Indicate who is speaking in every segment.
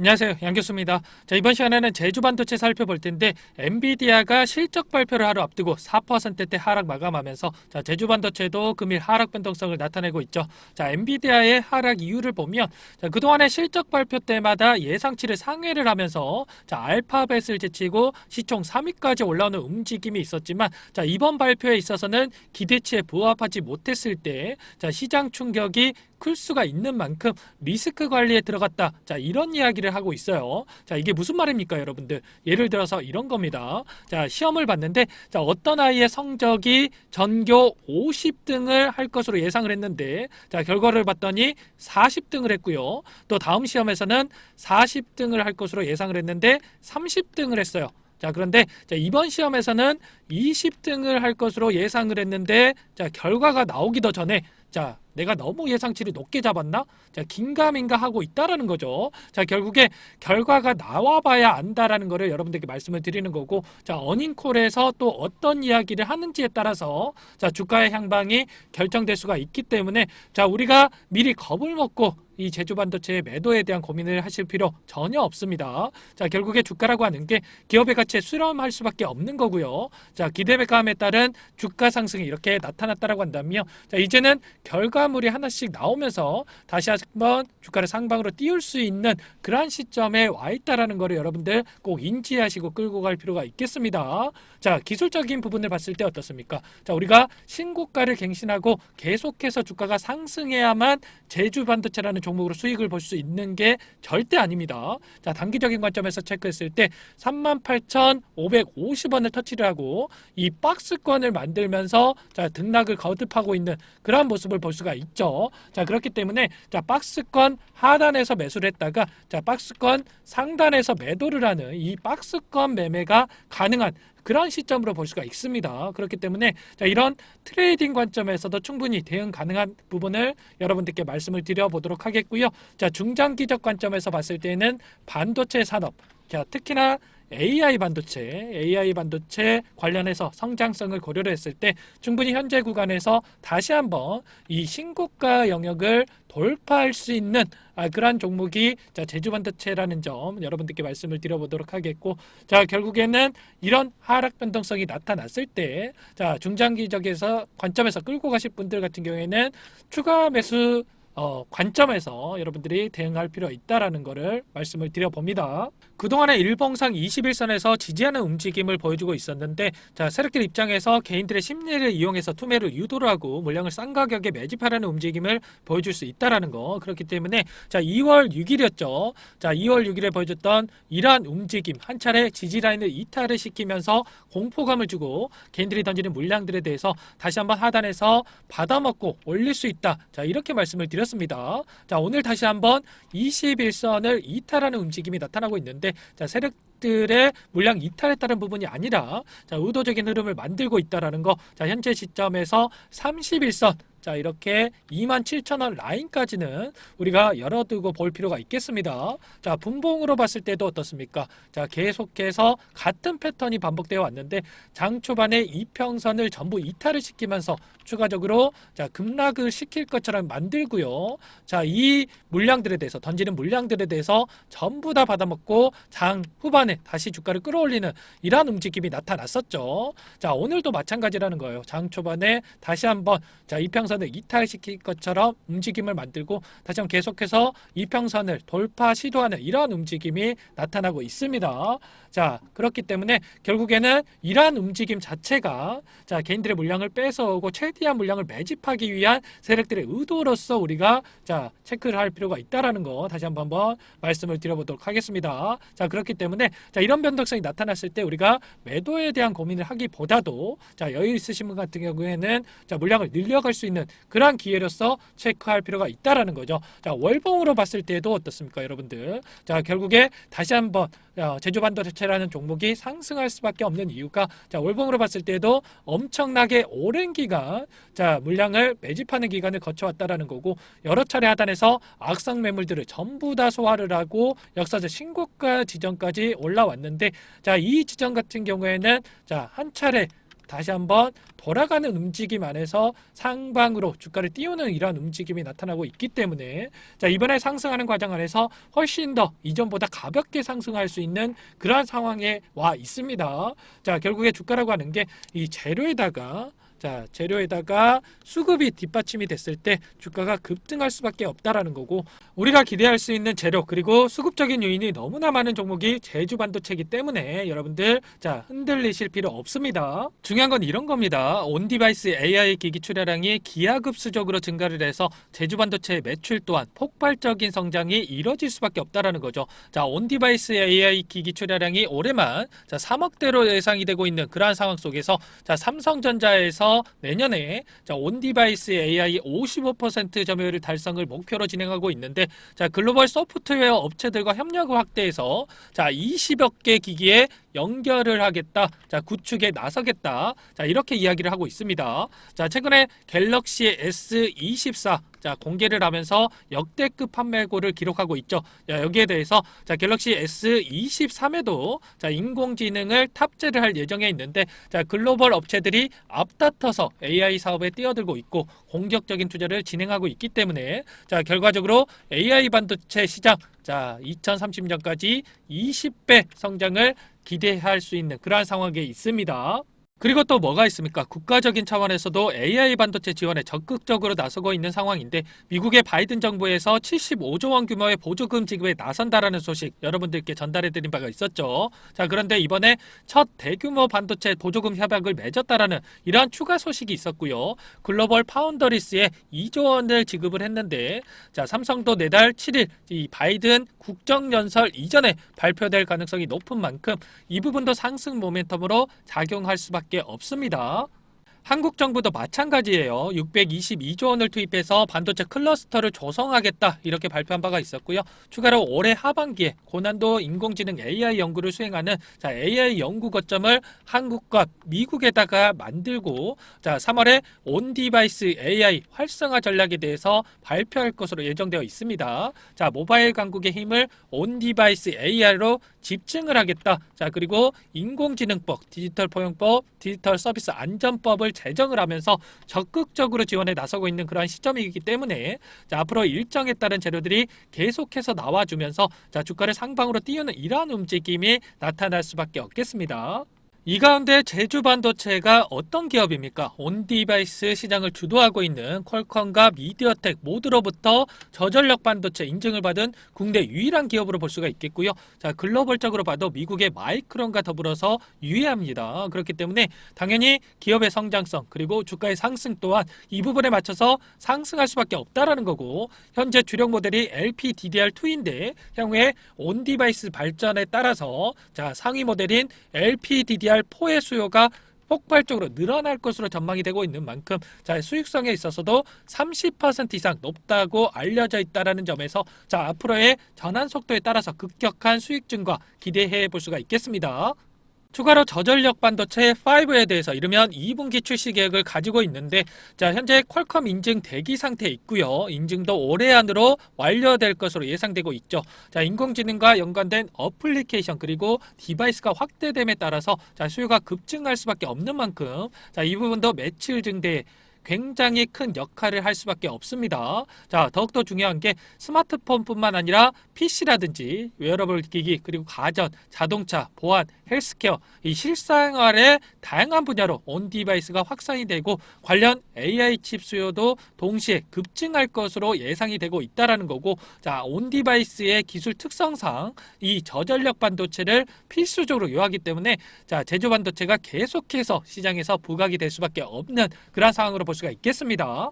Speaker 1: 안녕하세요. 양 교수입니다. 자, 이번 시간에는 제주 반도체 살펴볼 텐데 엔비디아가 실적 발표를 하루 앞두고 4%대 하락 마감하면서 자, 제주 반도체도 금일 하락 변동성을 나타내고 있죠. 자, 엔비디아의 하락 이유를 보면 자, 그동안의 실적 발표 때마다 예상치를 상회를 하면서 자, 알파벳을 제치고 시총 3위까지 올라오는 움직임이 있었지만 자, 이번 발표에 있어서는 기대치에 부합하지 못했을 때 자, 시장 충격이 클 수가 있는 만큼 리스크 관리에 들어갔다. 자, 이런 이야기를 하고 있어요. 자, 이게 무슨 말입니까, 여러분들? 예를 들어서 이런 겁니다. 자, 시험을 봤는데, 자, 어떤 아이의 성적이 전교 50등을 할 것으로 예상을 했는데, 자, 결과를 봤더니 40등을 했고요. 또 다음 시험에서는 40등을 할 것으로 예상을 했는데, 30등을 했어요. 자, 그런데 자, 이번 시험에서는 20등을 할 것으로 예상을 했는데, 자, 결과가 나오기도 전에, 자, 내가 너무 예상치를 높게 잡았나? 자, 긴가민가 하고 있다라는 거죠. 자, 결국에 결과가 나와봐야 안다라는 거를 여러분들께 말씀을 드리는 거고, 자, 어닝콜에서 또 어떤 이야기를 하는지에 따라서 자, 주가의 향방이 결정될 수가 있기 때문에 자, 우리가 미리 겁을 먹고 이 제주 반도체의 매도에 대한 고민을 하실 필요 전혀 없습니다. 자, 결국에 주가라고 하는 게 기업의 가치에 수렴할 수밖에 없는 거고요. 자, 기대감에 따른 주가 상승이 이렇게 나타났다라고 한다면 자, 이제는 결과물이 하나씩 나오면서 다시 한번 주가를 상방으로 띄울 수 있는 그러한 시점에 와 있다라는 거를 여러분들 꼭 인지하시고 끌고 갈 필요가 있겠습니다. 자, 기술적인 부분을 봤을 때 어떻습니까? 자, 우리가 신고가를 갱신하고 계속해서 주가가 상승해야만 제주 반도체라는 종목으로 수익을 볼 수 있는 게 절대 아닙니다. 자, 단기적인 관점에서 체크했을 때 38,550원을 터치를 하고 이 박스권을 만들면서 자, 등락을 거듭하고 있는 그러한 모습을 볼 수가 있죠. 자, 그렇기 때문에 자, 박스권 하단에서 매수를 했다가 자, 박스권 상단에서 매도를 하는 이 박스권 매매가 가능한 그런 시점으로 볼 수가 있습니다. 그렇기 때문에 자, 이런 트레이딩 관점에서도 충분히 대응 가능한 부분을 여러분들께 말씀을 드려보도록 하겠고요. 자, 중장기적 관점에서 봤을 때는 반도체 산업, 자, 특히나 AI 반도체, AI 반도체 관련해서 성장성을 고려를 했을 때 충분히 현재 구간에서 다시 한번 이 신고가 영역을 돌파할 수 있는 아, 그러한 종목이 자, 제주 반도체라는 점 여러분들께 말씀을 드려보도록 하겠고 자 결국에는 이런 하락 변동성이 나타났을 때 자 중장기적에서 관점에서 끌고 가실 분들 같은 경우에는 추가 매수 어, 관점에서 여러분들이 대응할 필요가 있다라는 거를 말씀을 드려봅니다. 그동안에 일봉상 21선에서 지지하는 움직임을 보여주고 있었는데 자 세력들 입장에서 개인들의 심리를 이용해서 투매를 유도를 하고 물량을 싼 가격에 매집하라는 움직임을 보여줄 수 있다라는 거 그렇기 때문에 자 2월 6일이었죠. 자 2월 6일에 보여줬던 이러한 움직임 한 차례 지지 라인을 이탈을 시키면서 공포감을 주고 개인들이 던지는 물량들에 대해서 다시 한번 하단에서 받아먹고 올릴 수 있다. 자 이렇게 말씀을 드렸습니다. 자 오늘 다시 한번 21선을 이탈하는 움직임이 나타나고 있는데 자 세력 들의 물량 이탈에 따른 부분이 아니라 자 의도적인 흐름을 만들고 있다라는 거. 자 현재 시점에서 31선 자 이렇게 27,000원 라인까지는 우리가 열어두고 볼 필요가 있겠습니다. 자 분봉으로 봤을 때도 어떻습니까? 자 계속해서 같은 패턴이 반복되어 왔는데 장 초반에 이평선을 전부 이탈을 시키면서 추가적으로 자 급락을 시킬 것처럼 만들고요. 자 이 물량들에 대해서 던지는 물량들에 대해서 전부 다 받아먹고 장 후반에 다시 주가를 끌어올리는 이러한 움직임이 나타났었죠. 자 오늘도 마찬가지라는 거예요. 장 초반에 다시 한번 자 이평선 을 이탈시킬 것처럼 움직임을 만들고 다시 한번 계속해서 이평선을 돌파 시도하는 이러한 움직임이 나타나고 있습니다. 자 그렇기 때문에 결국에는 이러한 움직임 자체가 자 개인들의 물량을 뺏어오고 최대한 물량을 매집하기 위한 세력들의 의도로서 우리가 자 체크를 할 필요가 있다라는 거 다시 한번 말씀을 드려보도록 하겠습니다. 자 그렇기 때문에 자 이런 변동성이 나타났을 때 우리가 매도에 대한 고민을 하기보다도 자 여유 있으신 분 같은 경우에는 자 물량을 늘려갈 수 있는 그러한 기회로서 체크할 필요가 있다라는 거죠. 자 월봉으로 봤을 때도 어떻습니까, 여러분들? 자 결국에 다시 한번 어, 제주 반도체라는 종목이 상승할 수밖에 없는 이유가 자 월봉으로 봤을 때도 엄청나게 오랜 기간 자 물량을 매집하는 기간을 거쳐왔다라는 거고 여러 차례 하단에서 악성 매물들을 전부 다 소화를 하고 역사적 신고가 지점까지 올라왔는데 자 이 지점 같은 경우에는 자 한 차례 다시 한번 돌아가는 움직임 안에서 상방으로 주가를 띄우는 이러한 움직임이 나타나고 있기 때문에 자 이번에 상승하는 과정 안에서 훨씬 더 이전보다 가볍게 상승할 수 있는 그러한 상황에 와 있습니다. 자 결국에 주가라고 하는 게 이 재료에다가 자 재료에다가 수급이 뒷받침이 됐을 때 주가가 급등할 수밖에 없다라는 거고 우리가 기대할 수 있는 재료 그리고 수급적인 요인이 너무나 많은 종목이 제주 반도체이기 때문에 여러분들 자 흔들리실 필요 없습니다. 중요한 건 이런 겁니다. 온 디바이스 AI 기기 출하량이 기하급수적으로 증가를 해서 제주 반도체 매출 또한 폭발적인 성장이 이뤄질 수밖에 없다라는 거죠. 자, 온 디바이스 AI 기기 출하량이 올해만 자 3억대로 예상이 되고 있는 그러한 상황 속에서 자 삼성전자에서 내년에 자 온 디바이스 AI 55% 점유율 달성을 목표로 진행하고 있는데 자 글로벌 소프트웨어 업체들과 협력을 확대해서 자 20여 개 기기에 연결을 하겠다. 자 구축에 나서겠다. 자 이렇게 이야기를 하고 있습니다. 자 최근에 갤럭시 S24 자 공개를 하면서 역대급 판매고를 기록하고 있죠. 자, 여기에 대해서 자 갤럭시 S23에도 자 인공지능을 탑재를 할 예정에 있는데 자 글로벌 업체들이 앞다퉈서 AI 사업에 뛰어들고 있고 공격적인 투자를 진행하고 있기 때문에 자 결과적으로 AI 반도체 시장 자 2030년까지 20배 성장을 기대할 수 있는 그러한 상황에 있습니다. 그리고 또 뭐가 있습니까? 국가적인 차원에서도 AI 반도체 지원에 적극적으로 나서고 있는 상황인데 미국의 바이든 정부에서 75조 원 규모의 보조금 지급에 나선다라는 소식 여러분들께 전달해 드린 바가 있었죠. 자, 그런데 이번에 첫 대규모 반도체 보조금 협약을 맺었다라는 이러한 추가 소식이 있었고요. 글로벌 파운더리스에 2조 원을 지급을 했는데 자, 삼성도 내달 7일 이 바이든 국정연설 이전에 발표될 가능성이 높은 만큼 이 부분도 상승 모멘텀으로 작용할 수밖에 없습니다. 한국 정부도 마찬가지예요. 622조 원을 투입해서 반도체 클러스터를 조성하겠다 이렇게 발표한 바가 있었고요. 추가로 올해 하반기에 고난도 인공지능 AI 연구를 수행하는 자, AI 연구 거점을 한국과 미국에다가 만들고 자, 3월에 온 디바이스 AI 활성화 전략에 대해서 발표할 것으로 예정되어 있습니다. 자, 모바일 강국의 힘을 온 디바이스 AI로 집중을 하겠다. 자, 그리고 인공지능법, 디지털 포용법, 디지털 서비스 안전법을 제정을 하면서 적극적으로 지원에 나서고 있는 그러한 시점이기 때문에 자, 앞으로 일정에 따른 재료들이 계속해서 나와주면서 자, 주가를 상방으로 띄우는 이러한 움직임이 나타날 수밖에 없겠습니다. 이 가운데 제주 반도체가 어떤 기업입니까? 온 디바이스 시장을 주도하고 있는 퀄컴과 미디어텍 모두로부터 저전력 반도체 인증을 받은 국내 유일한 기업으로 볼 수가 있겠고요. 자, 글로벌적으로 봐도 미국의 마이크론과 더불어서 유의합니다. 그렇기 때문에 당연히 기업의 성장성 그리고 주가의 상승 또한 이 부분에 맞춰서 상승할 수밖에 없다라는 거고 현재 주력 모델이 LPDDR2인데 향후에 온 디바이스 발전에 따라서 자, 상위 모델인 LPDDR4의 수요가 폭발적으로 늘어날 것으로 전망이 되고 있는 만큼 자 수익성에 있어서도 30% 이상 높다고 알려져 있다라는 점에서 자 앞으로의 전환 속도에 따라서 급격한 수익 증가 기대해 볼 수가 있겠습니다. 추가로 저전력 반도체 5에 대해서 이르면 2분기 출시 계획을 가지고 있는데 자 현재 퀄컴 인증 대기 상태에 있고요. 인증도 올해 안으로 완료될 것으로 예상되고 있죠. 자 인공지능과 연관된 어플리케이션 그리고 디바이스가 확대됨에 따라서 자 수요가 급증할 수밖에 없는 만큼 자 이 부분도 매출 증대에 굉장히 큰 역할을 할 수밖에 없습니다. 자, 더욱더 중요한 게 스마트폰뿐만 아니라 PC라든지 웨어러블 기기 그리고 가전, 자동차, 보안, 헬스케어 이 실생활의 다양한 분야로 온 디바이스가 확산이 되고 관련 AI 칩 수요도 동시에 급증할 것으로 예상이 되고 있다라는 거고 자, 온 디바이스의 기술 특성상 이 저전력 반도체를 필수적으로 요하기 때문에 자, 제조 반도체가 계속해서 시장에서 부각이 될 수밖에 없는 그런 상황으로 볼 수가 있겠습니다.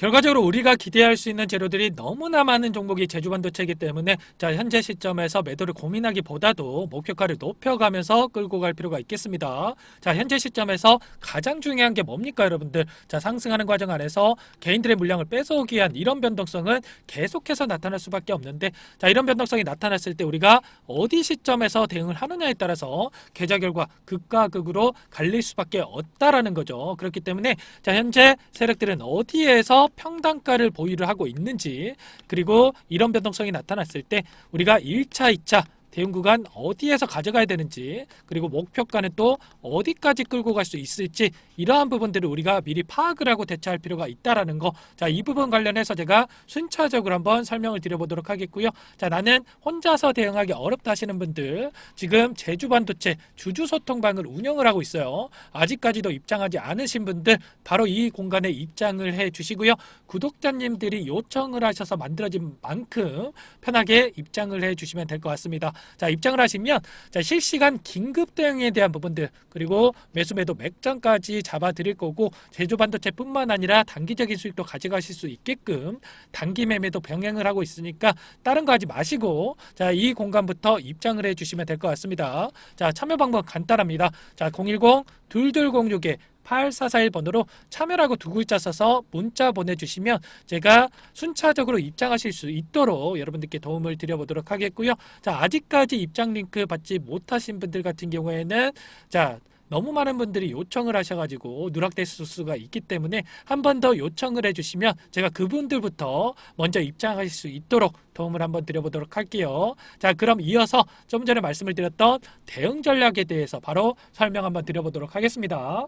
Speaker 1: 결과적으로 우리가 기대할 수 있는 재료들이 너무나 많은 종목이 제주 반도체이기 때문에 자 현재 시점에서 매도를 고민하기보다도 목표가를 높여가면서 끌고 갈 필요가 있겠습니다. 자 현재 시점에서 가장 중요한 게 뭡니까 여러분들? 자 상승하는 과정 안에서 개인들의 물량을 뺏어오기 위한 이런 변동성은 계속해서 나타날 수밖에 없는데 자 이런 변동성이 나타났을 때 우리가 어디 시점에서 대응을 하느냐에 따라서 계좌 결과 극과 극으로 갈릴 수밖에 없다라는 거죠. 그렇기 때문에 자 현재 세력들은 어디에서 평단가를 보유를 하고 있는지 그리고 이런 변동성이 나타났을 때 우리가 1차, 2차 대응 구간 어디에서 가져가야 되는지 그리고 목표가는 또 어디까지 끌고 갈 수 있을지 이러한 부분들을 우리가 미리 파악을 하고 대처할 필요가 있다라는 거. 자, 이 부분 관련해서 제가 순차적으로 한번 설명을 드려보도록 하겠고요. 자, 나는 혼자서 대응하기 어렵다 하시는 분들 지금 제주 반도체 주주 소통방을 운영을 하고 있어요. 아직까지도 입장하지 않으신 분들 바로 이 공간에 입장을 해 주시고요. 구독자님들이 요청을 하셔서 만들어진 만큼 편하게 입장을 해 주시면 될 것 같습니다. 자, 입장을 하시면 자, 실시간 긴급 대응에 대한 부분들 그리고 매수 매도 맥점까지 잡아 드릴 거고 제조 반도체뿐만 아니라 단기적인 수익도 가져가실 수 있게끔 단기 매매도 병행을 하고 있으니까 다른 거 하지 마시고 자, 이 공간부터 입장을 해 주시면 될 것 같습니다. 자, 참여 방법 간단합니다. 자, 010 2206에 8441 번호로 참여라고 두 글자 써서 문자 보내주시면 제가 순차적으로 입장하실 수 있도록 여러분들께 도움을 드려보도록 하겠고요. 자, 아직까지 입장 링크 받지 못하신 분들 같은 경우에는 자, 너무 많은 분들이 요청을 하셔가지고 누락됐을 수가 있기 때문에 한 번 더 요청을 해주시면 제가 그분들부터 먼저 입장하실 수 있도록 도움을 한번 드려보도록 할게요. 자, 그럼 이어서 좀 전에 말씀을 드렸던 대응 전략에 대해서 바로 설명 한번 드려보도록 하겠습니다.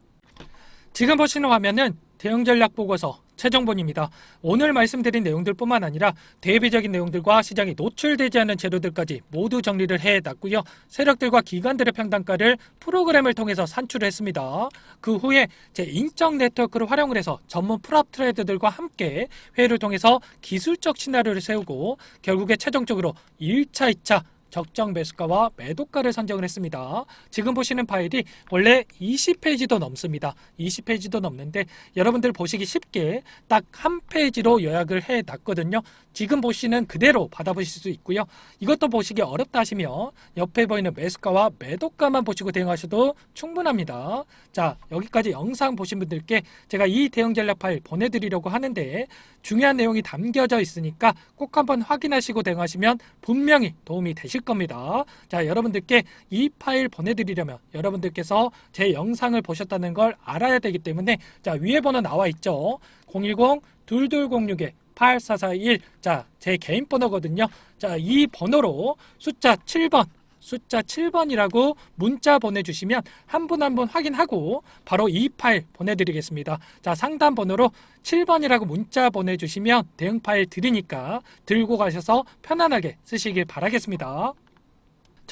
Speaker 1: 지금 보시는 화면은 대응 전략 보고서 최정본입니다. 오늘 말씀드린 내용들뿐만 아니라 대비적인 내용들과 시장이 노출되지 않는 재료들까지 모두 정리를 해놨고요. 세력들과 기관들의 평단가를 프로그램을 통해서 산출을 했습니다. 그 후에 제 인적 네트워크를 활용을 해서 전문 프랍 트레이더들과 함께 회의를 통해서 기술적 시나리오를 세우고 결국에 최종적으로 1차, 2차 적정 매수가와 매도가를 선정을 했습니다. 지금 보시는 파일이 원래 20페이지도 넘습니다. 20페이지도 넘는데 여러분들 보시기 쉽게 딱 한 페이지로 요약을 해 놨거든요. 지금 보시는 그대로 받아보실 수 있고요. 이것도 보시기 어렵다 하시면 옆에 보이는 매수가와 매도가만 보시고 대응하셔도 충분합니다. 자, 여기까지 영상 보신 분들께 제가 이 대응 전략 파일 보내드리려고 하는데 중요한 내용이 담겨져 있으니까 꼭 한번 확인하시고 대응하시면 분명히 도움이 되실 겁니다. 자, 여러분들께 이 파일 보내드리려면 여러분들께서 제 영상을 보셨다는 걸 알아야 되기 때문에 자, 위에 번호 나와 있죠. 010-2206에 8441. 자, 제 개인 번호거든요. 자, 이 번호로 숫자 7번 숫자 7번이라고 문자 보내주시면 한 분 한 분 확인하고 바로 이 파일 보내드리겠습니다. 자, 상담 번호로 7번이라고 문자 보내주시면 대응 파일 드리니까 들고 가셔서 편안하게 쓰시길 바라겠습니다.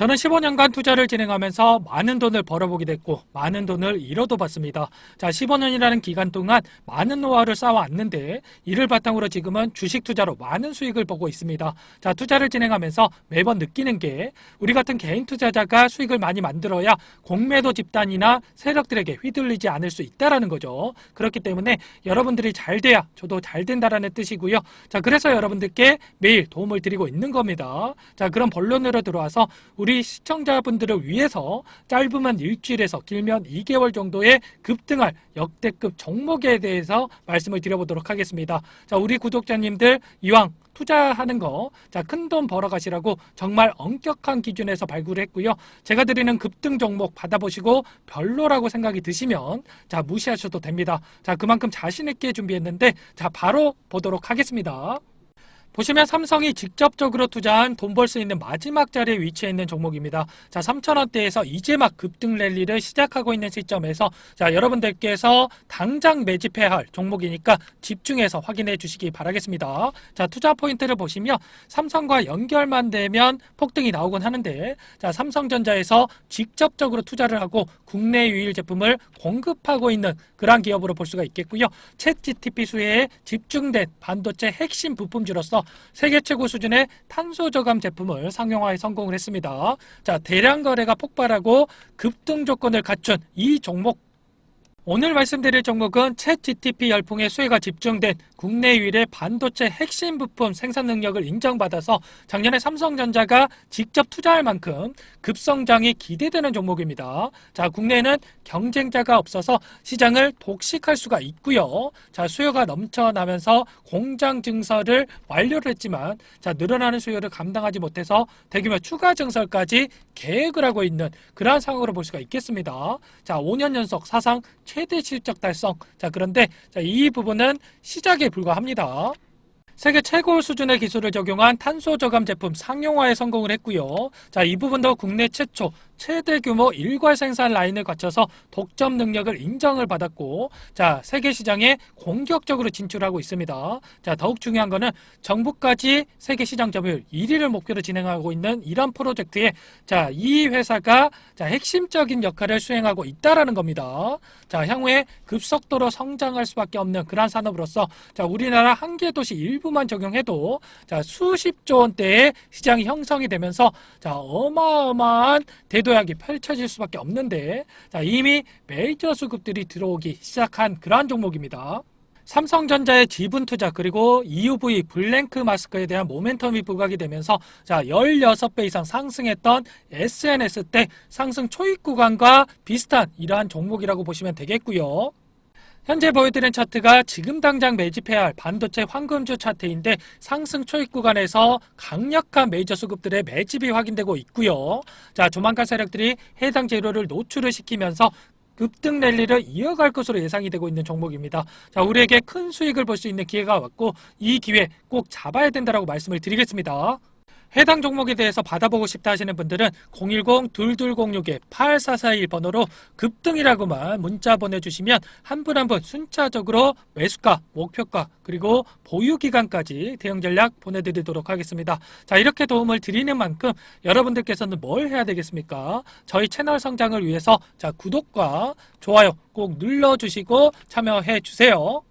Speaker 1: 저는 15년간 투자를 진행하면서 많은 돈을 벌어보게 됐고 많은 돈을 잃어도 봤습니다. 자, 15년이라는 기간 동안 많은 노하우를 쌓아왔는데 이를 바탕으로 지금은 주식 투자로 많은 수익을 보고 있습니다. 자, 투자를 진행하면서 매번 느끼는 게 우리 같은 개인 투자자가 수익을 많이 만들어야 공매도 집단이나 세력들에게 휘둘리지 않을 수 있다라는 거죠. 그렇기 때문에 여러분들이 잘 돼야 저도 잘 된다라는 뜻이고요. 자, 그래서 여러분들께 매일 도움을 드리고 있는 겁니다. 자, 그럼 본론으로 들어와서 우리 시청자분들을 위해서 짧으면 일주일에서 길면 2개월 정도의 급등할 역대급 종목에 대해서 말씀을 드려보도록 하겠습니다. 자, 우리 구독자님들 이왕 투자하는 거, 자, 큰 돈 벌어 가시라고 정말 엄격한 기준에서 발굴했고요. 제가 드리는 급등 종목 받아보시고 별로라고 생각이 드시면, 자, 무시하셔도 됩니다. 자, 그만큼 자신있게 준비했는데, 자, 바로 보도록 하겠습니다. 보시면 삼성이 직접적으로 투자한 돈 벌 수 있는 마지막 자리에 위치해 있는 종목입니다. 자, 3,000원대에서 이제 막 급등 랠리를 시작하고 있는 시점에서 자, 여러분들께서 당장 매집해야 할 종목이니까 집중해서 확인해 주시기 바라겠습니다. 자, 투자 포인트를 보시면 삼성과 연결만 되면 폭등이 나오곤 하는데 자, 삼성전자에서 직접적으로 투자를 하고 국내 유일 제품을 공급하고 있는 그러한 기업으로 볼 수가 있겠고요. 챗 GTP 수혜에 집중된 반도체 핵심 부품주로서 세계 최고 수준의 탄소 저감 제품을 상용화에 성공을 했습니다. 자, 대량 거래가 폭발하고 급등 조건을 갖춘 이 종목 오늘 말씀드릴 종목은 챗 GTP 열풍의 수혜가 집중된 국내 유일의 반도체 핵심 부품 생산 능력을 인정받아서 작년에 삼성전자가 직접 투자할 만큼 급성장이 기대되는 종목입니다. 자, 국내에는 경쟁자가 없어서 시장을 독식할 수가 있고요. 자, 수요가 넘쳐나면서 공장 증설을 완료를 했지만 자, 늘어나는 수요를 감당하지 못해서 대규모 추가 증설까지 계획을 하고 있는 그러한 상황으로 볼 수가 있겠습니다. 자, 5년 연속 사상 최대 실적 달성. 자, 그런데 자, 이 부분은 시작에 불과합니다. 세계 최고 수준의 기술을 적용한 탄소 저감 제품 상용화에 성공을 했고요. 자, 이 부분도 국내 최초 최대 규모 일괄 생산 라인을 거쳐서 독점 능력을 인정을 받았고, 자, 세계 시장에 공격적으로 진출하고 있습니다. 자, 더욱 중요한 거는 정부까지 세계 시장 점유율 1위를 목표로 진행하고 있는 이런 프로젝트에 자, 이 회사가 자, 핵심적인 역할을 수행하고 있다라는 겁니다. 자, 향후에 급속도로 성장할 수밖에 없는 그러한 산업으로서 자, 우리나라 한 개 도시 일부만 적용해도 자, 수십조 원대의 시장이 형성이 되면서 자, 어마어마한 대도 약이 펼쳐질 수밖에 없는데 자, 이미 메이저 수급들이 들어오기 시작한 그러한 종목입니다. 삼성전자의 지분 투자 그리고 EUV 블랭크 마스크에 대한 모멘텀이 부각이 되면서 자 16배 이상 상승했던 SNS 때 상승 초입 구간과 비슷한 이러한 종목이라고 보시면 되겠고요. 현재 보여드린 차트가 지금 당장 매집해야 할 반도체 황금주 차트인데 상승 초입 구간에서 강력한 메이저 수급들의 매집이 확인되고 있고요. 자 조만간 세력들이 해당 재료를 노출을 시키면서 급등 랠리를 이어갈 것으로 예상이 되고 있는 종목입니다. 자, 우리에게 큰 수익을 볼 수 있는 기회가 왔고 이 기회 꼭 잡아야 된다라고 말씀을 드리겠습니다. 해당 종목에 대해서 받아보고 싶다 하시는 분들은 010-2206-8441 번호로 급등이라고만 문자 보내주시면 한분 한 분 순차적으로 매수가, 목표가, 그리고 보유 기간까지 대응 전략 보내드리도록 하겠습니다. 자, 이렇게 도움을 드리는 만큼 여러분들께서는 뭘 해야 되겠습니까? 저희 채널 성장을 위해서 자, 구독과 좋아요 꼭 눌러주시고 참여해 주세요.